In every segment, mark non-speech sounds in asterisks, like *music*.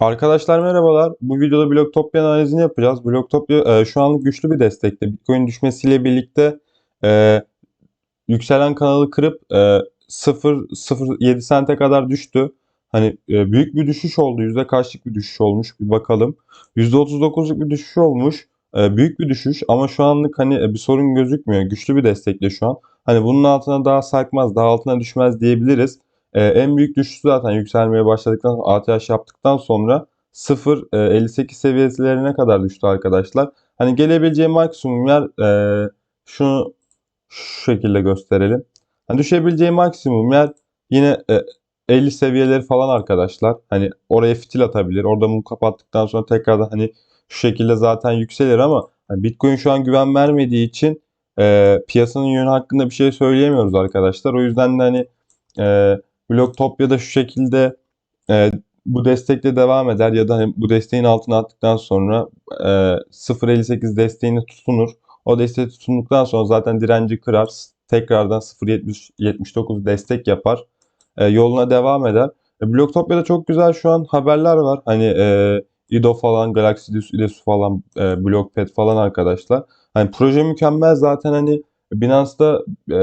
Arkadaşlar merhabalar. Bu videoda Blocktopia analizini yapacağız. Blocktopia e, şu anlık güçlü bir destekte. Bitcoin düşmesiyle birlikte e, yükselen kanalı kırıp e, 0.07 sente kadar düştü. Hani e, büyük bir düşüş oldu. Yüzde kaçlık bir düşüş olmuş bir bakalım. %39'luk bir düşüş olmuş. E, büyük bir düşüş ama şu anlık hani e, bir sorun gözükmüyor. Güçlü bir destekle şu an. Hani bunun altına daha sarkmaz, daha altına düşmez diyebiliriz. Ee, en büyük düşüş zaten yükselmeye başladıktan sonra ATH yaptıktan sonra 0.58 seviyelerine kadar düştü arkadaşlar. Hani gelebileceği maksimum yer e, şunu şu şekilde gösterelim. Hani düşebileceği maksimum yer yine e, 50 seviyeleri falan arkadaşlar. Hani oraya fitil atabilir. Orada mum kapattıktan sonra tekrardan hani şu şekilde zaten yükselir ama hani Bitcoin şu an güven vermediği için e, piyasanın yönü hakkında bir şey söyleyemiyoruz arkadaşlar. O yüzden de hani e, Blocktopia şu şekilde e, bu destekle devam eder ya da hani bu desteğin altına attıktan sonra e, 0.58 desteğini tutunur. O desteği tutunduktan sonra zaten direnci kırar. Tekrardan 0.79 destek yapar. E, yoluna devam eder. E, Blocktopia'da çok güzel şu an haberler var. Hani e, IDO falan, Galaxy IDOS falan, e, Blockpad falan arkadaşlar. Hani proje mükemmel zaten hani Binance'da e,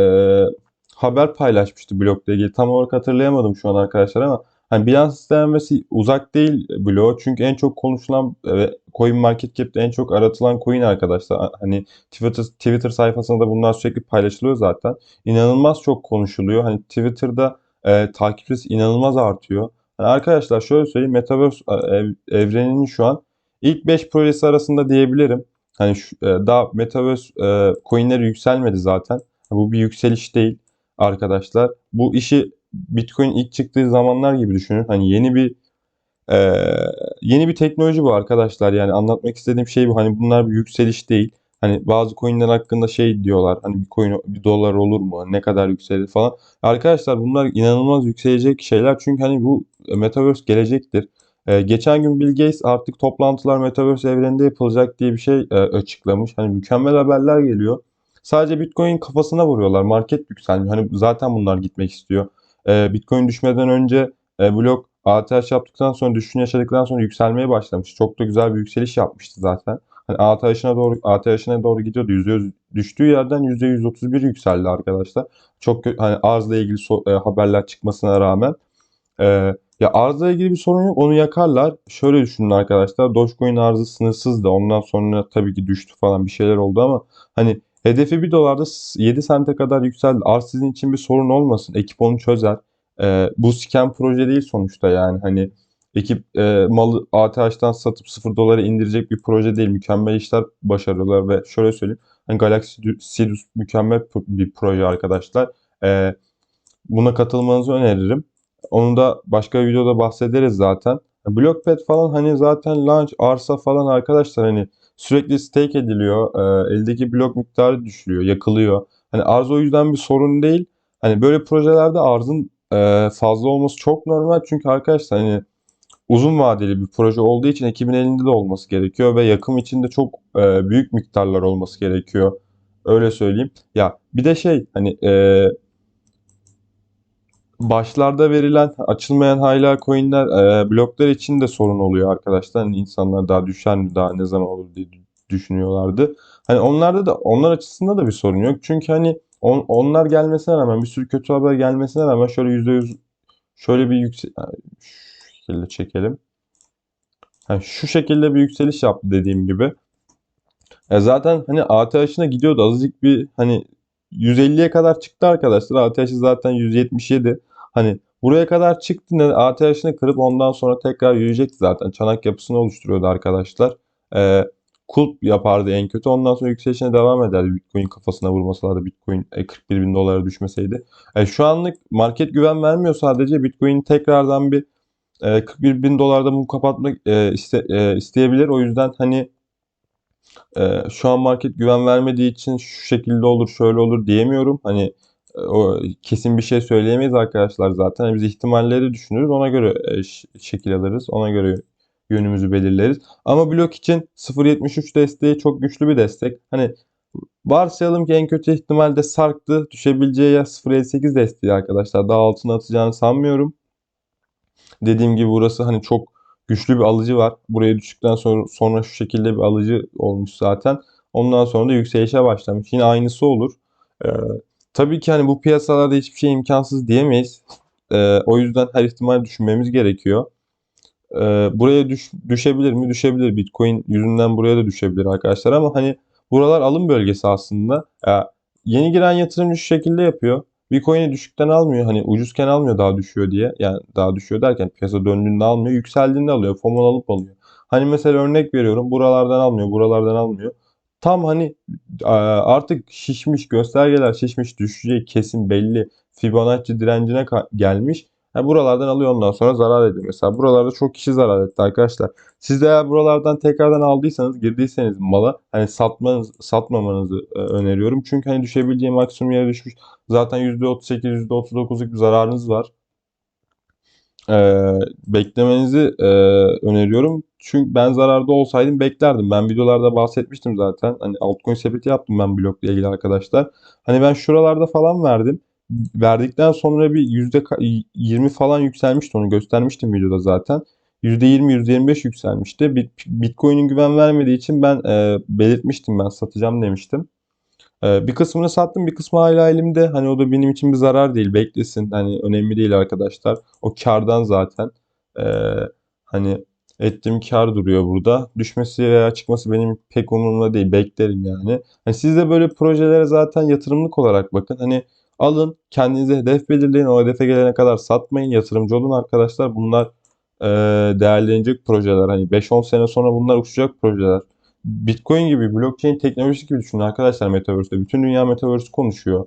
haber paylaşmıştı blogla ilgili. Tam olarak hatırlayamadım şu an arkadaşlar ama hani Binance istenmesi uzak değil blog. Çünkü en çok konuşulan ve Coin Market Cap'te en çok aratılan coin arkadaşlar. Hani Twitter, Twitter sayfasında bunlar sürekli paylaşılıyor zaten. İnanılmaz çok konuşuluyor. Hani Twitter'da e, takipçisi inanılmaz artıyor. Hani arkadaşlar şöyle söyleyeyim. Metaverse ev, evreninin şu an ilk 5 projesi arasında diyebilirim. Hani şu, e, daha Metaverse e, coinleri yükselmedi zaten. Bu bir yükseliş değil arkadaşlar. Bu işi Bitcoin ilk çıktığı zamanlar gibi düşünün. Hani yeni bir e, yeni bir teknoloji bu arkadaşlar. Yani anlatmak istediğim şey bu. Hani bunlar bir yükseliş değil. Hani bazı coinler hakkında şey diyorlar. Hani bir coin bir dolar olur mu? Ne kadar yükselir falan. Arkadaşlar bunlar inanılmaz yükselecek şeyler. Çünkü hani bu Metaverse gelecektir. Ee, geçen gün Bill Gates artık toplantılar Metaverse evreninde yapılacak diye bir şey e, açıklamış. Hani mükemmel haberler geliyor. Sadece Bitcoin kafasına vuruyorlar. Market yükselmiyor. Hani zaten bunlar gitmek istiyor. E, Bitcoin düşmeden önce e, blok ATH yaptıktan sonra düşüşünü yaşadıktan sonra yükselmeye başlamış. Çok da güzel bir yükseliş yapmıştı zaten. Hani ATH'ına doğru ATH'ına doğru gidiyordu. %100 düştüğü yerden %131 yükseldi arkadaşlar. Çok hani arzla ilgili so, e, haberler çıkmasına rağmen e, ya arzla ilgili bir sorun yok. Onu yakarlar. Şöyle düşünün arkadaşlar. Dogecoin arzı sınırsızdı. Ondan sonra tabii ki düştü falan bir şeyler oldu ama hani Hedefi 1 dolarda 7 sente kadar yükseldi. Arz sizin için bir sorun olmasın. Ekip onu çözer. Ee, bu scam proje değil sonuçta yani. Hani ekip e, malı ATH'dan satıp 0 dolara indirecek bir proje değil. Mükemmel işler başarıyorlar ve şöyle söyleyeyim. Hani Galaxy Sidus mükemmel bir proje arkadaşlar. Ee, buna katılmanızı öneririm. Onu da başka bir videoda bahsederiz zaten. Blockpad falan hani zaten launch arsa falan arkadaşlar hani sürekli stake ediliyor. E, eldeki blok miktarı düşülüyor, yakılıyor. Hani arz o yüzden bir sorun değil. Hani böyle projelerde arzın e, fazla olması çok normal. Çünkü arkadaşlar hani uzun vadeli bir proje olduğu için ekibin elinde de olması gerekiyor ve yakım için de çok e, büyük miktarlar olması gerekiyor. Öyle söyleyeyim. Ya bir de şey hani e, başlarda verilen açılmayan hala coinler e, bloklar için de sorun oluyor arkadaşlar. Hani insanlar daha düşer mi daha ne zaman olur diye düşünüyorlardı. Hani onlarda da onlar açısından da bir sorun yok. Çünkü hani on, onlar gelmesine rağmen bir sürü kötü haber gelmesine rağmen şöyle %100 şöyle bir yüksek şu şekilde çekelim. Yani şu şekilde bir yükseliş yaptı dediğim gibi. E zaten hani ATH'ına gidiyordu azıcık bir hani 150'ye kadar çıktı arkadaşlar. ATH'i zaten 177. Hani buraya kadar çıktı. ATH'ini kırıp ondan sonra tekrar yürüyecekti zaten. Çanak yapısını oluşturuyordu arkadaşlar. Ee, kulp yapardı en kötü. Ondan sonra yükselişine devam ederdi. Bitcoin kafasına vurmasalardı Bitcoin 41 e, bin dolara düşmeseydi. E, şu anlık market güven vermiyor sadece. Bitcoin tekrardan bir e, 41 bin dolarda mum kapatmak e, iste, e, isteyebilir. O yüzden hani e, şu an market güven vermediği için şu şekilde olur şöyle olur diyemiyorum. Hani o kesin bir şey söyleyemeyiz arkadaşlar zaten. Biz ihtimalleri düşünürüz. Ona göre e, şekil alırız. Ona göre yönümüzü belirleriz. Ama blok için 0.73 desteği çok güçlü bir destek. Hani varsayalım ki en kötü ihtimalde sarktı. Düşebileceği yer 0.58 desteği arkadaşlar. Daha altına atacağını sanmıyorum. Dediğim gibi burası hani çok güçlü bir alıcı var. Buraya düştükten sonra sonra şu şekilde bir alıcı olmuş zaten. Ondan sonra da yükselişe başlamış. Yine aynısı olur. Ee, tabii ki hani bu piyasalarda hiçbir şey imkansız diyemeyiz. Ee, o yüzden her ihtimal düşünmemiz gerekiyor. Ee, buraya düş, düşebilir mi? Düşebilir. Bitcoin yüzünden buraya da düşebilir arkadaşlar ama hani buralar alım bölgesi aslında. Ya, yeni giren yatırımcı şu şekilde yapıyor. Bitcoin'i düşükten almıyor. Hani ucuzken almıyor daha düşüyor diye. Yani daha düşüyor derken piyasa döndüğünde almıyor. Yükseldiğinde alıyor. FOMO alıp alıyor. Hani mesela örnek veriyorum. Buralardan almıyor. Buralardan almıyor. Tam hani e, artık şişmiş göstergeler şişmiş düşeceği kesin belli. Fibonacci direncine gelmiş. Ha, buralardan alıyor ondan sonra zarar ediyor. Mesela buralarda çok kişi zarar etti arkadaşlar. Siz de eğer buralardan tekrardan aldıysanız, girdiyseniz mala hani satmanız, satmamanızı e, öneriyorum. Çünkü hani düşebileceği maksimum yere düşmüş. Zaten %38, %39'luk bir zararınız var. Ee, beklemenizi e, öneriyorum. Çünkü ben zararda olsaydım beklerdim. Ben videolarda bahsetmiştim zaten. Hani altcoin sepeti yaptım ben blokla ilgili arkadaşlar. Hani ben şuralarda falan verdim. Verdikten sonra bir %20 falan yükselmişti onu göstermiştim videoda zaten. %20, %25 yükselmişti. Bitcoin'in güven vermediği için ben e, belirtmiştim ben satacağım demiştim. E, bir kısmını sattım bir kısmı hala elimde. Hani o da benim için bir zarar değil beklesin. Hani önemli değil arkadaşlar. O kardan zaten. E, hani ettiğim kar duruyor burada. Düşmesi veya çıkması benim pek umurumda değil. Beklerim yani. Hani siz de böyle projelere zaten yatırımlık olarak bakın. Hani alın kendinize hedef belirleyin. O hedefe gelene kadar satmayın. Yatırımcı olun arkadaşlar. Bunlar e, değerlenecek projeler. Hani 5-10 sene sonra bunlar uçacak projeler. Bitcoin gibi, blockchain teknolojisi gibi düşünün arkadaşlar Metaverse'de. Bütün dünya Metaverse konuşuyor.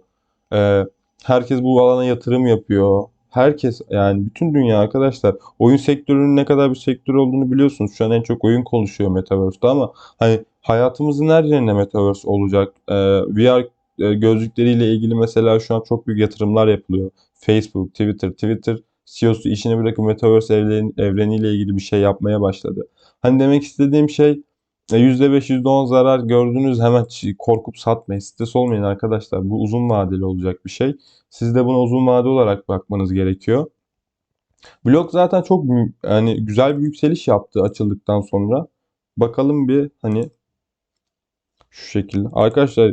E, herkes bu alana yatırım yapıyor. Herkes yani bütün dünya arkadaşlar oyun sektörünün ne kadar bir sektör olduğunu biliyorsunuz. Şu an en çok oyun konuşuyor Metaverse'de ama hani hayatımızın her yerinde Metaverse olacak. E, VR gözlükleriyle ilgili mesela şu an çok büyük yatırımlar yapılıyor. Facebook, Twitter, Twitter CEO'su işini bırakıp Metaverse evren, evreniyle ilgili bir şey yapmaya başladı. Hani demek istediğim şey %5, %10 zarar gördünüz hemen korkup satmayın. Stres olmayın arkadaşlar. Bu uzun vadeli olacak bir şey. Siz de buna uzun vade olarak bakmanız gerekiyor. Blok zaten çok yani güzel bir yükseliş yaptı açıldıktan sonra. Bakalım bir hani şu şekilde. Arkadaşlar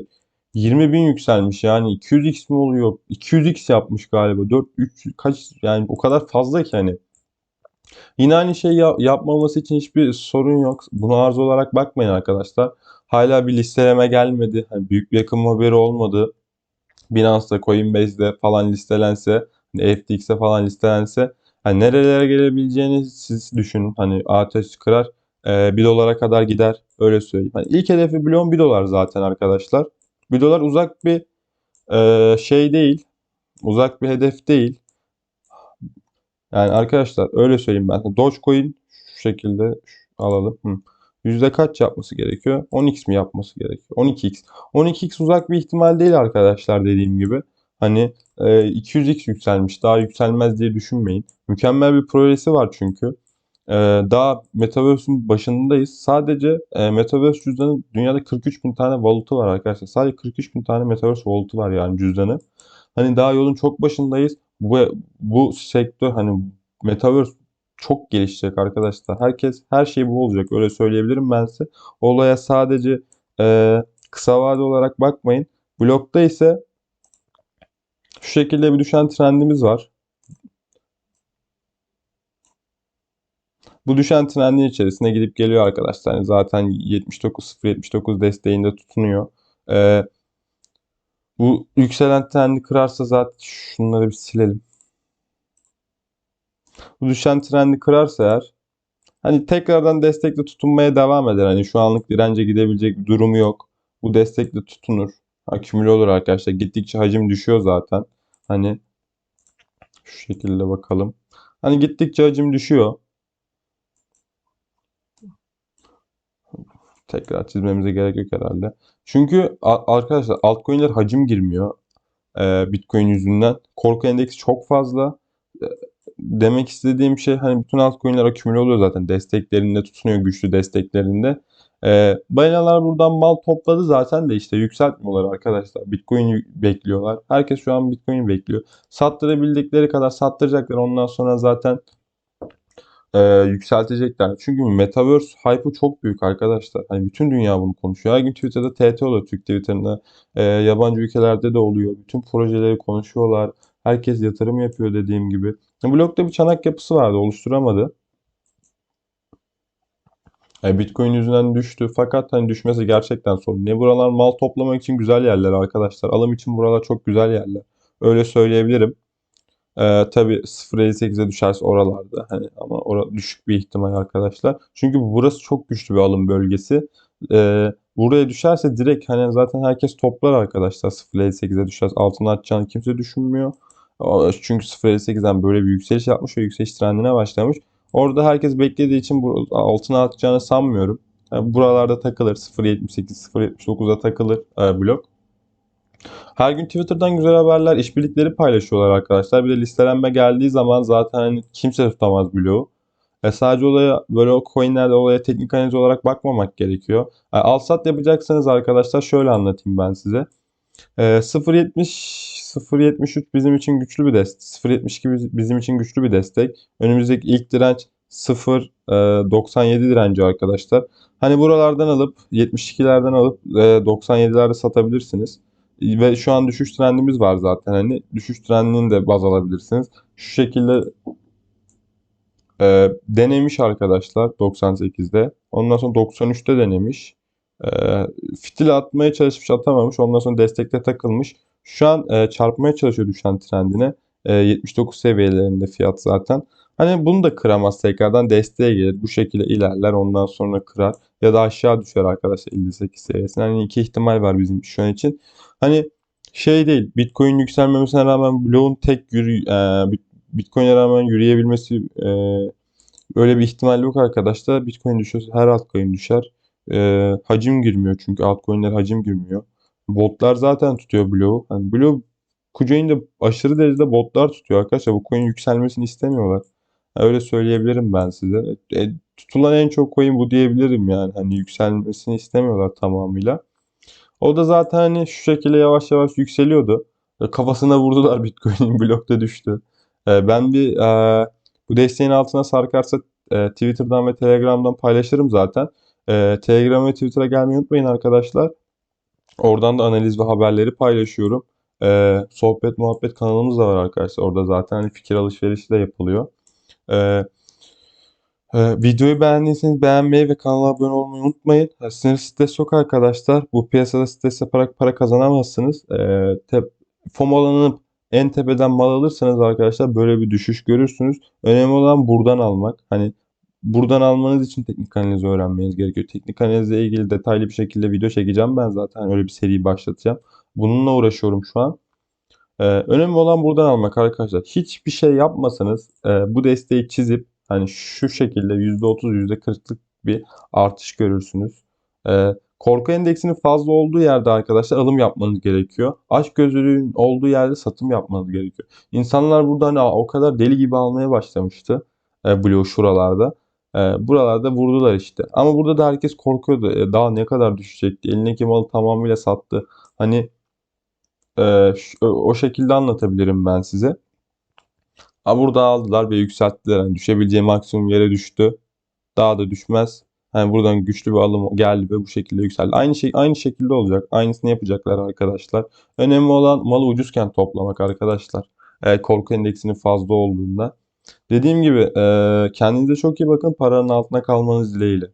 20 bin yükselmiş yani 200x mi oluyor? 200x yapmış galiba. 4 3 kaç yani o kadar fazla ki hani. Yine aynı şey ya- yapmaması için hiçbir sorun yok. Bunu arz olarak bakmayın arkadaşlar. Hala bir listeleme gelmedi. Hani büyük bir yakın haberi olmadı. Binance'da, Coinbase'de falan listelense, hani FTX'e falan listelense hani nerelere gelebileceğini siz düşünün. Hani ateş kırar, e, 1 dolara kadar gider. Öyle söyleyeyim. Hani ilk hedefi bloğun 1 dolar zaten arkadaşlar. 1 dolar uzak bir şey değil. Uzak bir hedef değil. Yani arkadaşlar öyle söyleyeyim ben. Dogecoin şu şekilde alalım. Hı. Yüzde kaç yapması gerekiyor? 10x mi yapması gerekiyor? 12x. 12x uzak bir ihtimal değil arkadaşlar dediğim gibi. Hani e, 200x yükselmiş. Daha yükselmez diye düşünmeyin. Mükemmel bir projesi var çünkü. E, daha Metaverse'ün başındayız. Sadece e, Metaverse cüzdanı dünyada 43 bin tane valutu var arkadaşlar. Sadece 43 bin tane Metaverse valutu var yani cüzdanı. Hani daha yolun çok başındayız. Bu, bu sektör hani Metaverse çok gelişecek arkadaşlar. Herkes her şey bu olacak. Öyle söyleyebilirim ben size. Olaya sadece e, kısa vade olarak bakmayın. Blokta ise şu şekilde bir düşen trendimiz var. Bu düşen trendin içerisine gidip geliyor arkadaşlar. Yani zaten 79.079 desteğinde tutunuyor. Ee, bu yükselen trendi kırarsa zaten şunları bir silelim. Bu düşen trendi kırarsa eğer hani tekrardan destekle tutunmaya devam eder. Hani şu anlık dirence gidebilecek bir durumu yok. Bu destekle tutunur. Akümüle olur arkadaşlar. Gittikçe hacim düşüyor zaten. Hani şu şekilde bakalım. Hani gittikçe hacim düşüyor. Tekrar çizmemize gerek yok herhalde. Çünkü arkadaşlar altcoin'ler hacim girmiyor. Ee, Bitcoin yüzünden. Korku endeksi çok fazla. Ee, demek istediğim şey hani bütün altcoin'ler akümüle oluyor zaten. Desteklerinde tutunuyor güçlü desteklerinde. Ee, balinalar buradan mal topladı zaten de işte yükseltmiyorlar arkadaşlar. Bitcoin bekliyorlar. Herkes şu an Bitcoin bekliyor. Sattırabildikleri kadar sattıracaklar. Ondan sonra zaten e, yükseltecekler. Çünkü Metaverse hype'ı çok büyük arkadaşlar. Hani bütün dünya bunu konuşuyor. Her gün Twitter'da TT oluyor Türk Twitter'ında. E, yabancı ülkelerde de oluyor. Bütün projeleri konuşuyorlar. Herkes yatırım yapıyor dediğim gibi. Blokta bir çanak yapısı vardı. Oluşturamadı. E, Bitcoin yüzünden düştü. Fakat hani düşmesi gerçekten sorun. Ne buralar mal toplamak için güzel yerler arkadaşlar. Alım için buralar çok güzel yerler. Öyle söyleyebilirim. Ee, tabii 0.58'e düşerse oralarda hani ama ora düşük bir ihtimal arkadaşlar. Çünkü burası çok güçlü bir alım bölgesi. Ee, buraya düşerse direkt hani zaten herkes toplar arkadaşlar 0.58'e düşerse altına atacağını kimse düşünmüyor. Çünkü 0.58'den böyle bir yükseliş yapmış ve yükseliş trendine başlamış. Orada herkes beklediği için altına atacağını sanmıyorum. Yani buralarda takılır 0.78 0.79'a takılır e, blok. Her gün Twitter'dan güzel haberler, işbirlikleri paylaşıyorlar arkadaşlar. Bir de listelenme geldiği zaman zaten hani kimse tutamaz bloğu. E sadece olaya böyle o coinlerde olaya teknik analiz olarak bakmamak gerekiyor. E, al sat yapacaksanız arkadaşlar şöyle anlatayım ben size. E, 0.70 0.73 bizim için güçlü bir destek. 0.72 biz- bizim için güçlü bir destek. Önümüzdeki ilk direnç 0.97 direnci arkadaşlar. Hani buralardan alıp 72'lerden alıp e, 97'lerde satabilirsiniz. Ve şu an düşüş trendimiz var zaten. Hani düşüş trendini de baz alabilirsiniz. Şu şekilde e, denemiş arkadaşlar 98'de. Ondan sonra 93'te denemiş. E, fitil atmaya çalışmış atamamış. Ondan sonra destekte takılmış. Şu an e, çarpmaya çalışıyor düşen trendine. E, 79 seviyelerinde fiyat zaten. Hani bunu da kıramaz tekrardan desteğe gelir. Bu şekilde ilerler ondan sonra kırar. Ya da aşağı düşer arkadaşlar 58 seviyesine. Hani iki ihtimal var bizim şu an için. Hani şey değil Bitcoin yükselmemesine rağmen bloğun tek yürü, e, Bit- Bitcoin'e rağmen yürüyebilmesi e, öyle bir ihtimal yok arkadaşlar. Bitcoin düşüyorsa her altcoin düşer. E, hacim girmiyor çünkü altcoin'ler hacim girmiyor. Botlar zaten tutuyor bloğu. Hani bloğu Kucoin'de aşırı derecede botlar tutuyor arkadaşlar. Bu coin yükselmesini istemiyorlar. Öyle söyleyebilirim ben size. E, tutulan en çok coin bu diyebilirim yani. Hani yükselmesini istemiyorlar tamamıyla. O da zaten hani şu şekilde yavaş yavaş yükseliyordu. Kafasına vurdular *laughs* Bitcoin'in blokta düştü. E, Ben bir e, bu desteğin altına sarkarsa e, Twitter'dan ve Telegram'dan paylaşırım zaten. E, Telegram ve Twitter'a gelmeyi unutmayın arkadaşlar. Oradan da analiz ve haberleri paylaşıyorum. Sohbet muhabbet kanalımız da var arkadaşlar. Orada zaten hani fikir alışverişi de yapılıyor. E, ee, videoyu beğendiyseniz beğenmeyi ve kanala abone olmayı unutmayın. Ha, Sinir stres yok arkadaşlar. Bu piyasada stres yaparak para kazanamazsınız. Ee, te- FOMO'lanıp en tepeden mal alırsanız arkadaşlar böyle bir düşüş görürsünüz. Önemli olan buradan almak. Hani buradan almanız için teknik analizi öğrenmeniz gerekiyor. Teknik analizle ilgili detaylı bir şekilde video çekeceğim ben zaten. Öyle bir seri başlatacağım. Bununla uğraşıyorum şu an. Ee, önemli olan buradan almak arkadaşlar. Hiçbir şey yapmasanız e, bu desteği çizip hani şu şekilde %30 %40'lık bir artış görürsünüz. Ee, korku endeksinin fazla olduğu yerde arkadaşlar alım yapmanız gerekiyor. Açgözlülüğün olduğu yerde satım yapmanız gerekiyor. İnsanlar burada hani o kadar deli gibi almaya başlamıştı. E, Blue şuralarda. E, buralarda vurdular işte. Ama burada da herkes korkuyordu. E, daha ne kadar düşecekti? Elindeki malı tamamıyla sattı. Hani şu- o şekilde anlatabilirim ben size. Ha burada aldılar ve yükselttiler. Yani düşebileceği maksimum yere düştü. Daha da düşmez. Hani buradan güçlü bir alım geldi ve bu şekilde yükseldi. Aynı şey aynı şekilde olacak. Aynısını yapacaklar arkadaşlar. Önemli olan malı ucuzken toplamak arkadaşlar. Ee, korku endeksinin fazla olduğunda. Dediğim gibi kendinize çok iyi bakın. Paranın altına kalmanız dileğiyle.